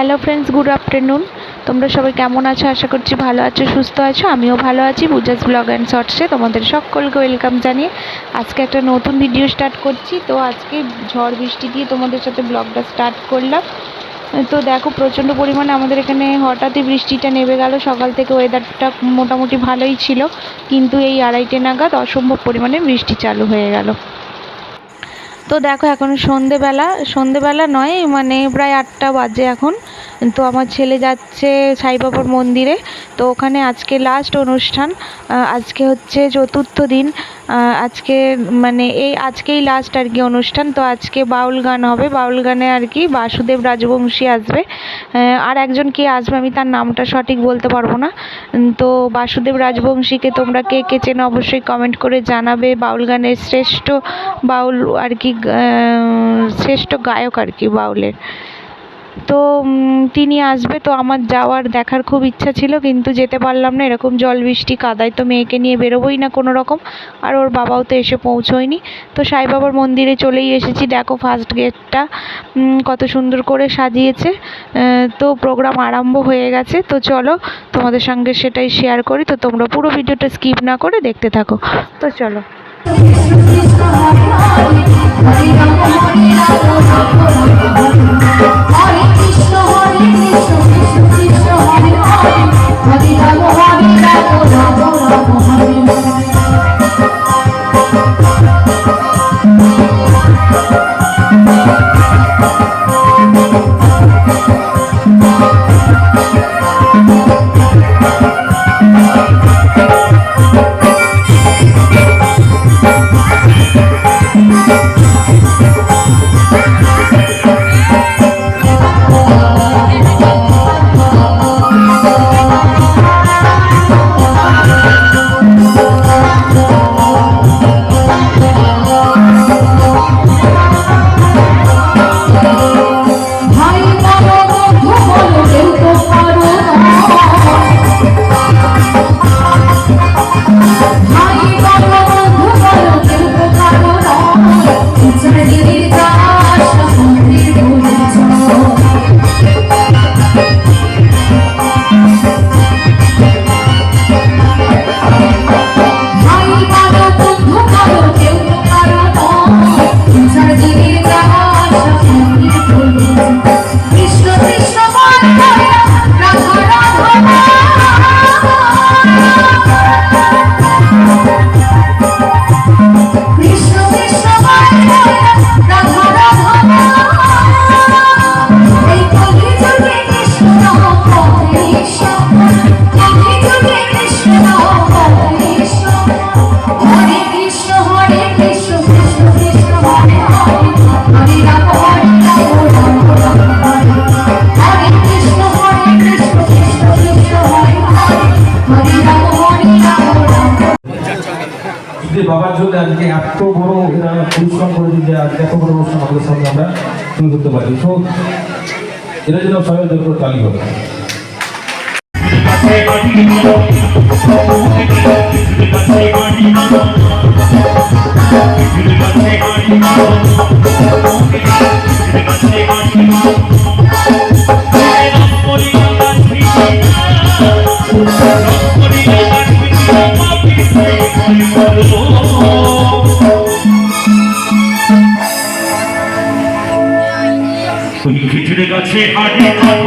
Hello friends good afternoon তোমরা সবাই কেমন আছো? আশা করছি ভালো আছো, সুস্থ আছো। আমিও ভালো আছি। পূজাস ব্লগ অ্যান্ড শর্টসে তোমাদের সকলকে ওয়েলকাম জানিয়ে আজকে একটা নতুন ভিডিও স্টার্ট করছি। তো আজকে ঝড় বৃষ্টি দিয়ে তোমাদের সাথে ব্লগটা স্টার্ট করলাম। তো দেখো, প্রচণ্ড পরিমাণে আমাদের এখানে হঠাৎই বৃষ্টিটা নেমে গেল। সকাল থেকে ওয়েদারটা মোটামুটি ভালোই ছিল। কিন্তু এই আড়াইটে নাগাদ অসম্ভব পরিমাণে বৃষ্টি চালু হয়ে গেল। তো দেখো, এখন সন্ধেবেলা। সন্ধেবেলা নয় মানে প্রায় আটটা বাজে এখন। তো আমার ছেলে যাচ্ছে সাইবাবার মন্দিরে। তো ওখানে আজকে লাস্ট অনুষ্ঠান। আজকে হচ্ছে চতুর্থ দিন। আজকে মানে এই আজকেই লাস্ট আর কি অনুষ্ঠান। তো আজকে বাউল গান হবে। বাউল গানে আর কি বাসুদেব রাজবংশী আসবে। আর একজন কে আসবে আমি তার নামটা সঠিক বলতে পারব না। তো বাসুদেব রাজবংশীকে তোমরা কে কে চেনো অবশ্যই কমেন্ট করে জানাবে। বাউল গানের শ্রেষ্ঠ বাউল আর কি শ্রেষ্ঠ গায়ক আর কি বাউলের। তো তিনি আসবে, তো আমার যাওয়ার দেখার খুব ইচ্ছা ছিল, কিন্তু যেতে পারলাম না, এরকম জল বৃষ্টি, কাদায় তো মেয়েকে নিয়ে বেরোবোই না কোনো রকম আর ওর বাবাও তো এসে পৌঁছোয়নি। তো সাই বাবার মন্দিরে চলেই এসেছি, দেখো ফার্স্ট গেটটা কত সুন্দর করে সাজিয়েছে তো প্রোগ্রাম আরম্ভ হয়ে গেছে, তো চলো তোমাদের সঙ্গে সেটাই শেয়ার করি, তো তোমরা পুরো ভিডিওটা স্কিপ না করে দেখতে থাকো, তো চলো। হরে Thank you. যে বাবার জন্য আজকে এত বড় এরা পরিশ্রম করেছে যে আজকে এত বড় অনুষ্ঠান আমাদের সামনে আমরা তুলে ধরতে পারি। তো এরা যেন সবাই করে তালি হবে Thank গাছে হাড়ি খাব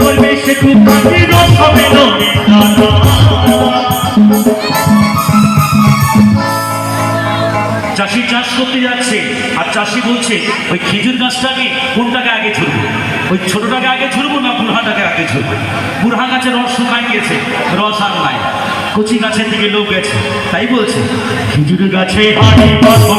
করবে সে খুব রস চাষি চাষ করতে যাচ্ছে। আর চাষি বলছে, ওই খেজুর গাছটাকে কোনটাকে আগে ঝুলবো ওই ছোটটাকে আগে ঝুলবো না বুড়হাটাকে আগে ঝুলবো বুড়হা গাছের রস শুকাই গিয়েছে, রস আর নাই। কচি গাছের দিকে লোক গেছে, তাই বলছে, খেজুর গাছে হাড়ি বাঁধো।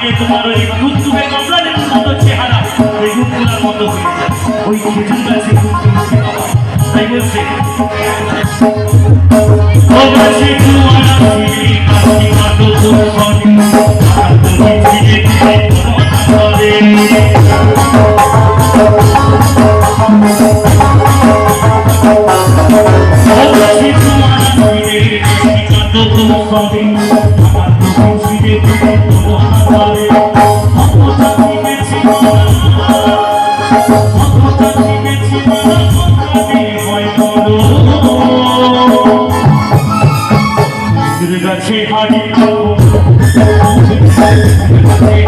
দিনে তোমার ওই কুতুবে কমলাদের মতো চেহারা, ওই রূপগুলার মতো হয়ে যায় ওই খেজুর গাছে তাই বলছে ও গাছে তোমার আছে কাছে কাটো তোর Yeah.